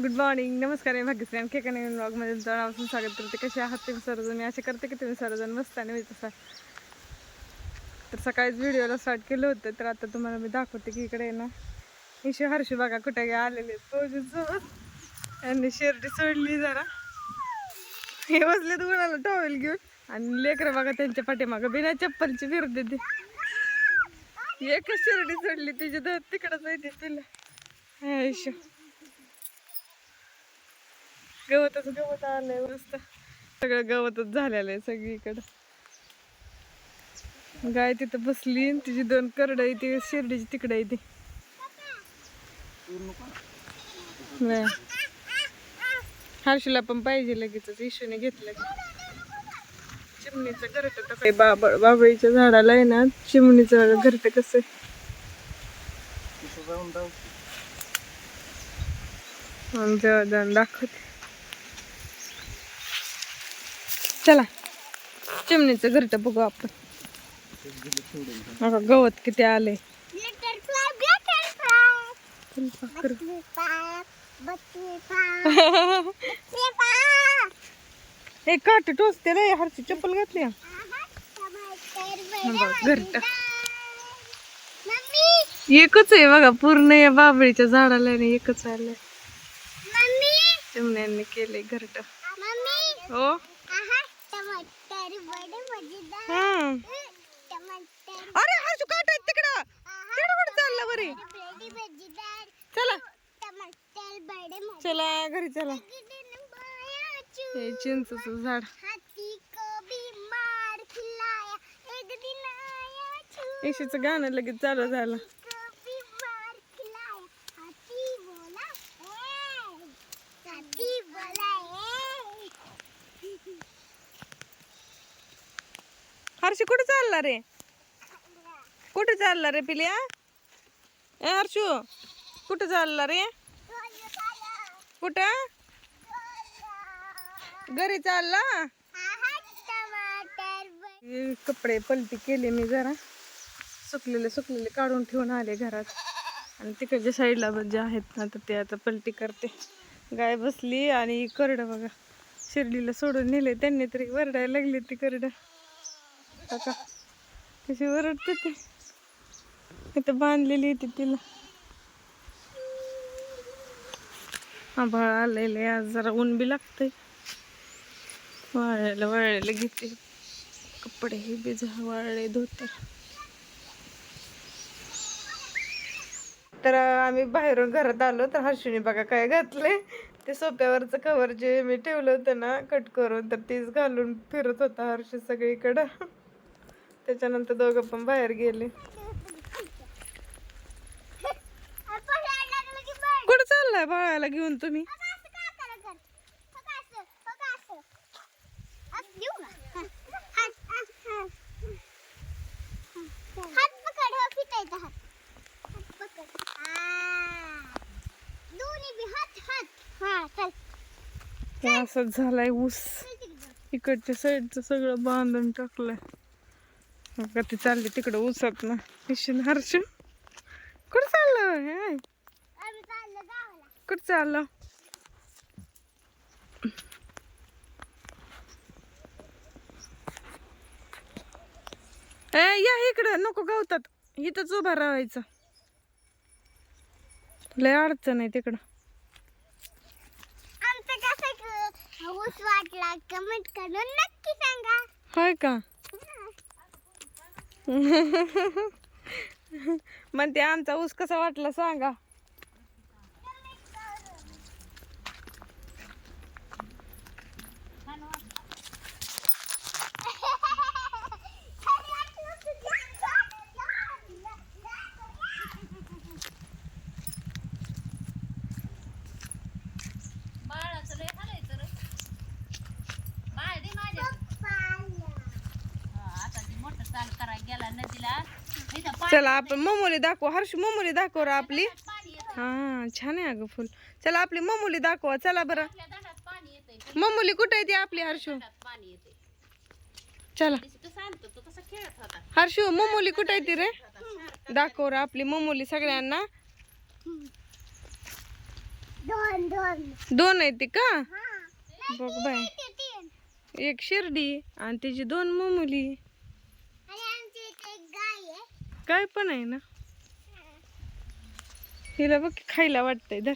Good morning नमस्कार मी भाग्यश्री. आणखी एका नवीन ब्लॉगमध्ये जणापासून स्वागत करते. कसे आहात तुम्ही सर्वजण? मी असे करते की तुम्ही सर्वजण मस्त आणि मी तसा. तर सकाळीच व्हिडिओला स्टार्ट केलं होतं तर आता तुम्हाला मी दाखवते की इकडे आहे ना. इशे हर्षी बघा कुठे गे आलेले सोबत. यांनी शेरडी सोडली जरा. हे बसले तर कोणाला टॉवेल घेऊन. आणि लेकरं बघा त्यांच्या पाठीमागं बिना चप्पलची फिरते ते. एकच शिर्डी सोडली. तिच्या तिकडंच येते तिला आयुष्य गवतच गवत आलंय मस्त. सगळं गवतच झालेलं आहे सगळीकडं. गाय तिथं बसली तिची दोन करड आहे ती शिर्डीची तिकडे आहे ती. नाही. हर्षूला पण पाहिजे लगेच इशूने घेतलं चिमणीचं घरट तर काही बाबळ बाबळीच्या झाडाला आहे ना चिमणीचं घरट कसं जाऊन दाखवते. चला. चिमणीचं घरट बघू आपण. बघा गवत किती आले फुलपाखरं. हे काट टोचते रे हरची चप्पल घातली घरट. एकच आहे बघा पूर्ण या बाबळीच्या झाडाला आहे एकच आलंय. चिमण्यांनी केले घरट. हो? अरे हर्षू काट आहेत तिकडं. तिकडं कुठं चाललं बरे चला. चला घरी चला. हे चिंचच झाड. येशीचं गाणं लगेच चालू झालं. हर्षी कुठे चालला रे? कुठे चालला रे पिल्या? ए हर्षू कुठे चालला रे? कुठं? घरी चालला? कपडे पलटी केले मी जरा. सुकलेले सुकलेले काढून ठेवून आले घरात. आणि तिकडच्या साईडला जे आहेत ना तर ते आता पलटी करते. गाय बसली आणि करड बघा. शिर्डीला सोडून नेले. त्यांनी तरी वरडायला लागली ती करडं. बघा कशी ओरडते ती. इथं बांधलेली होती तिला. आभाळ आलेले आज जरा ऊन बी लागतंय. वाळायला वाळायला घेते. कपडे हे बी वाळले धोतर तर आम्ही बाहेरून घरात आलो तर हर्षूने बघा काय घातले ते सोप्यावरचं कवर जे मी ठेवलं होतं ना कट करून तर तेच घालून फिरत होता हर्ष सगळीकडं. त्याच्यानंतर दोघं पण बाहेर गेले. कुठं चाललाय बाळाला घेऊन तुम्ही? असंच झालाय ऊस. इकडच्या साईडचं सगळं बांधून टाकलंय. मग ती चालली तिकडं ऊसात ना. इशन हर्ष कुठं चाललं? हे? कुठं चाललं? ए या इकडं. नको गवतात. इथंच उभा राहायचं. लय अडचण आहे तिकडं. आमचं कसं ऊस वाटला कमेंट करून नक्की सांगा. होय का? म्हणते आमचा ऊस कसा वाटला सांगा. चला आपण मोमोली दाखव. हर्ष मोमोली दाखव रा आपली. हा छान आहे अगं फुल. चला आपली मोमोली दाखवा. चला बरं. मोमोली कुठे आहे ती आपली हर्षू? चला. हर्षू मोमोली कुठे आहे ती रे? दाखव रा आपली मोमोली सगळ्यांना. दोन दोन. दोन दोन आहे ती का? बघ बाय एक शिर्डी आणि तिची दोन मुमुली आणि आमच्या इथे एक गाय आहे काय पण आहे ना. हिला बघ खायला वाटतंय धर.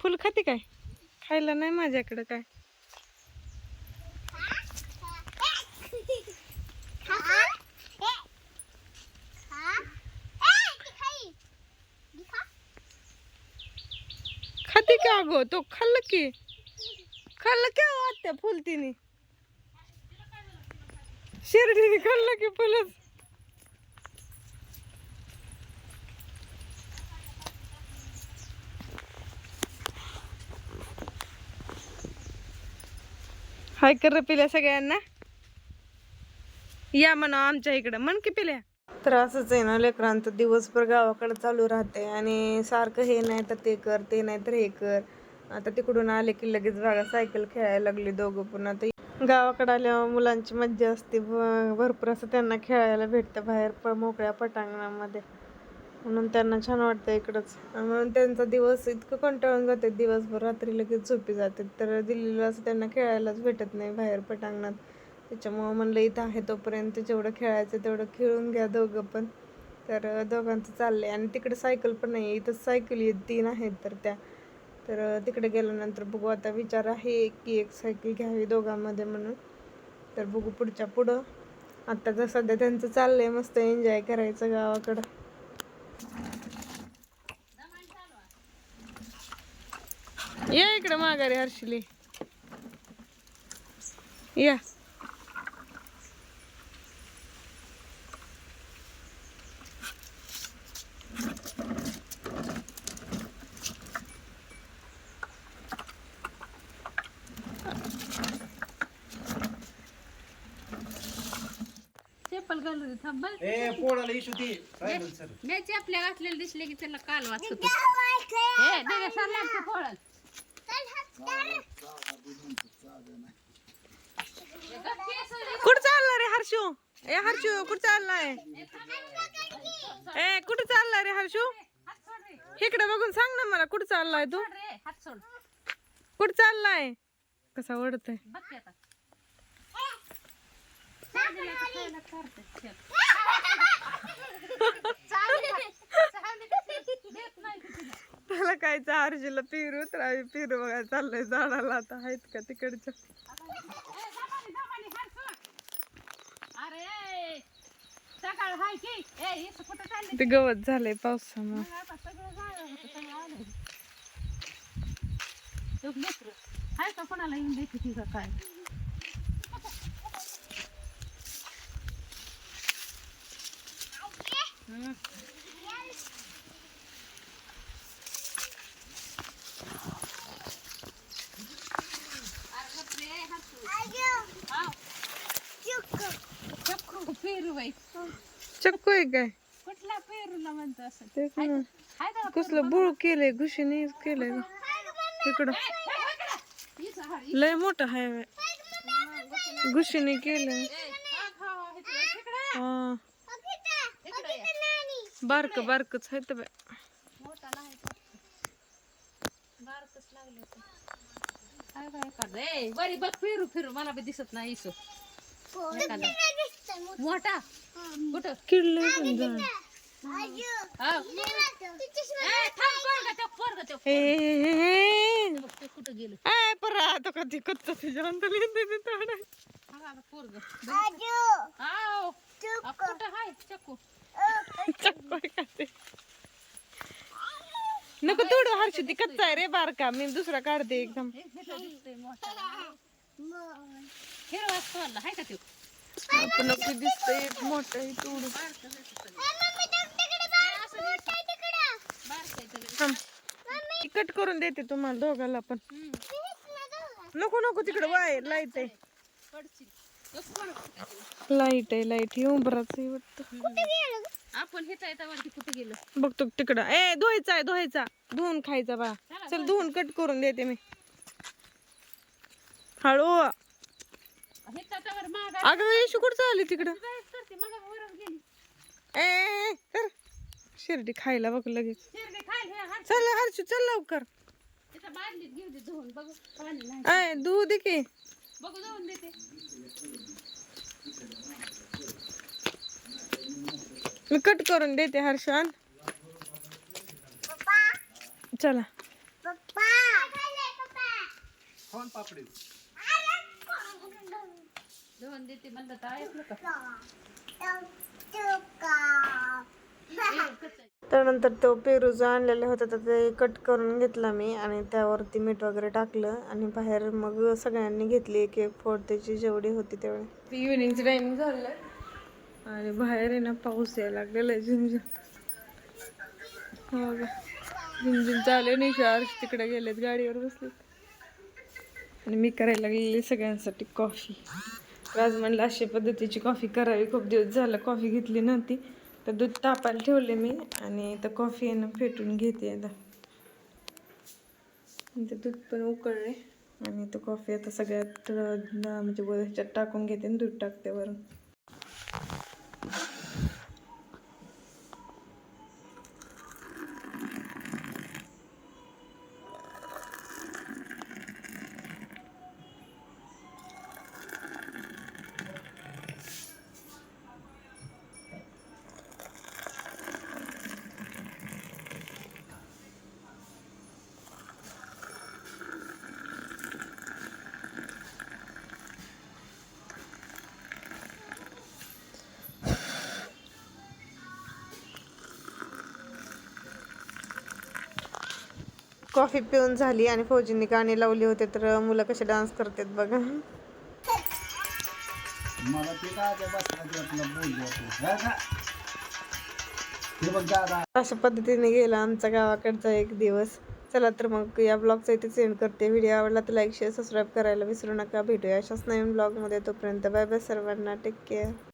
फुल खाते काय? खायला नाही माझ्याकडं काय. खाते का अगो? तो खाल्लं की. खाल्लं की वाटतं फुल तिने शिर्डीने खाल्लं की फुलच. हाय कर पिल्या सगळ्यांना. या म्हणा आमच्या इकडं. म्हण की पिल्या. तर असंच आहे ना लेकरांचं. दिवसभर गावाकडे चालू राहते आणि सारखं हे नाही तर ते कर ते नाही तर हे कर. आता तिकडून आले की लगेच बघा सायकल खेळायला लागली दोघं पण. आता गावाकडे आल्यावर मुलांची मज्जा असते. भरपूर असं त्यांना खेळायला भेटतं बाहेर प मोकळ्या पटांगणामध्ये. म्हणून त्यांना छान वाटतं इकडंच. म्हणून त्यांचा दिवस इतकं कंटाळून जाते दिवसभर. रात्री लगेच झोपी जाते. तर दिल्लीला असं त्यांना खेळायलाच भेटत नाही बाहेर पटांगणात. त्याच्यामुळं म्हणलं इथं आहे तोपर्यंत जेवढं खेळायचं तेवढं खेळून घ्या दोघं पण. तर दोघांचं दोघांचं चाललंय. आणि तिकडे सायकल पण नाही इथं सायकल येत तीन आहेत तर त्या. तर तिकडे गेल्यानंतर बघू. आता विचार आहे की एक सायकल घ्यावी दोघांमध्ये म्हणून. तर बघू पुढच्या पुढं. आत्ता तर सध्या त्यांचं चाललंय मस्त एन्जॉय करायचं गावाकडं. ये इकडे माघारी हर्षिली. या. ए पोळाला इशू ती सर मी चपल्या घातलेले दिसले की त्याला काल वाचत ए दे सरला आमच्या पोळाला. कुठं चालला रे हर्षू? ए हर्षू कुठं चाललाय? ए कुठं चाललाय रे हर्षू? हात सोड रे इकडे बघून सांग ना मला कुठं चाललाय तू? सोड रे हात सोड. कुठं चाललाय? कसा ओढतोय बघ की आता चालेल आता खायला करते. चल. चालेल. चालेल. देत नाही की तुला. काय हर्षूला पिरू तर आम्ही पिरू बघायला चाललोय झाडाला आता. आहेत का तिकडच्या? ए, दमानी, दमानी, हात सोड. अरे सकाळ हाय की. ए इथं कुठं चालली? ते गवत झालंय पावसामुळे. मग आता सगळं झालं होतं सगळं आलं तो लेकरं. हाय का कोणाला येऊन देते का काय? हम्म. बाई. चक्कू आहे काय? कुठला पेरूला म्हणतो असं? तेच ना हाय का कसलं बुळ केलंय घुशीने केलंय तिकडं लय मोठं घुशीने हा, हा, हा. हा. बारक बारकच आहे तर बाई. मोठा नाही बारकच लागले काय काय काढ बरी बघ फिरू फिरू मला बी दिसत नाही इसो. मोठा? कुठं? पण झाड हा. ते कुठं गेलं? ए, परा आता कधी कच्चा तुझ्या अंतली तोडा. हा, हा, पोरगं. आव. आ, कुठं हाय? चक्कू. चक्कू आहे का ते? नको तोडू हर्षी ती कच्चा आहे रे बारका. मी दुसरा काढते एकदम. हे हिरवा हाय का दिसतंय मोठं कट करून देते तुम्हाला दोघाला पण. नको नको तिकडे वाय लाइट आहे. लाइट आहे लाइट ही वाटतं. आपण हे कुठे गेलो? बघतो तिकडं. ए धुवायचा आहे धुवायचा. धुवून खायचा बा. चल धुवून कट करून देते मी. हळू. हे माग अगं येशू कुठं चालली तिकडं? करते मग वरच गेली ए, ए कर. शिर्डी खायला बघ लगेच. शिरडे खायला हे हात चल हर्षू चल लवकर. तिथं बादलीत घेऊ दे धुवून. बघू पाणी नाही. आय धुऊ दे की. बघू जाऊन देते. मी कट करून देते हर्षान चला पप्पा. पप्पा. खाऊन पापडी. धुवून देते म्हणलं तर ऐकलं का? ए, कच्चं. त्यानंतर तो पेरू जो आणलेला होता तर ते कट करून घेतला मी आणि त्यावरती मीठ वगैरे टाकलं आणि बाहेर मग सगळ्यांनी घेतली एक एक फोड त्याची जेवढी होती तेवढी. इव्हिनिंगचं टाइम झालं आणि बाहेर आहे ना पाऊस यायला लागलेला आहे झिमझिम हो का झिमझिम चालू नाही चार्ज तिकडे गेलेत गाडीवर बसलेत. आणि मी करायला लागलेली सगळ्यांसाठी कॉफी आज म्हणलं अशा पद्धतीची कॉफी करावी. खूप दिवस झालं कॉफी घेतली नव्हती. तर दूध तापायला ठेवले मी आणि तर कॉफी आहे ना फेटून घेते आता. ते दूध पण उकळले आणि तो कॉफी आता सगळ्यात म्हणजे ह्याच्यात टाकून घेते आणि दूध टाकते वरून. कॉफी पिऊन झाली आणि फौजींनी गाणी लावली होते तर मुलं कसे डान्स करतात बघा. अशा पद्धतीने गेला आमचा गावाकडचा एक दिवस. चला तर मग या ब्लॉगचा इथे सेंड करते. व्हिडिओ आवडला तर लाईक शेअर सबस्क्राईब करायला विसरू नका. भेटूया अशाच नवीन ब्लॉगमध्ये तोपर्यंत बाय बाय सर्वांना. Take care